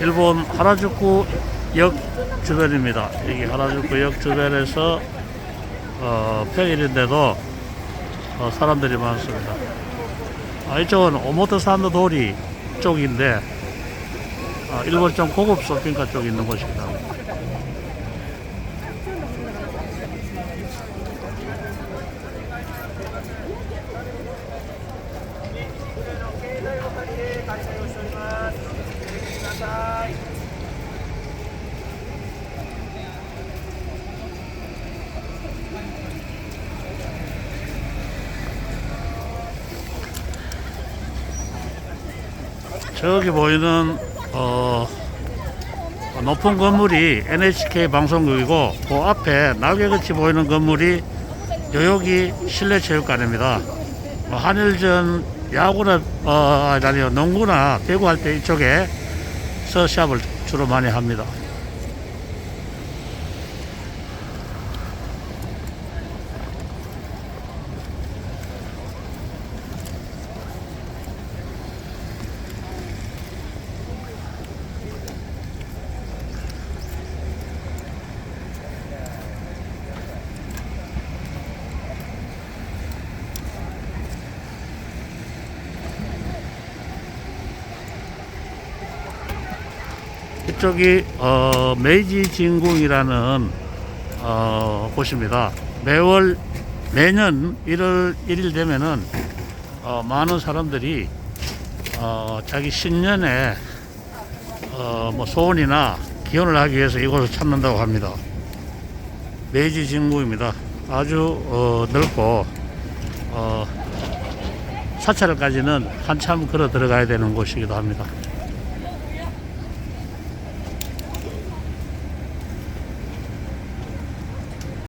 일본 하라주쿠 역 주변입니다. 여기 하라주쿠 역 주변에서 어, 평일인데도 어, 사람들이 많습니다. 아, 이쪽은 오모토산도 도리 쪽인데 아, 일본 좀 고급 쇼핑가 쪽에 있는 곳입니다. 저기 보이는 어, 높은 건물이 NHK 방송국이고 그 앞에 날개같이 보이는 건물이 요요기 실내체육관입니다. 어, 한일전 야구나 어, 아니요 농구나 배구할 때 이쪽에 서 시합을 주로 많이 합니다. 이쪽이 어, 메이지 진궁이라는 어, 곳입니다. 매월 매년 1월 1일 되면은 어, 많은 사람들이 어, 자기 신년에 어, 뭐 소원이나 기원을 하기 위해서 이곳을 찾는다고 합니다. 메이지 진궁입니다. 아주 어, 넓고 어, 사찰까지는 한참 걸어 들어가야 되는 곳이기도 합니다.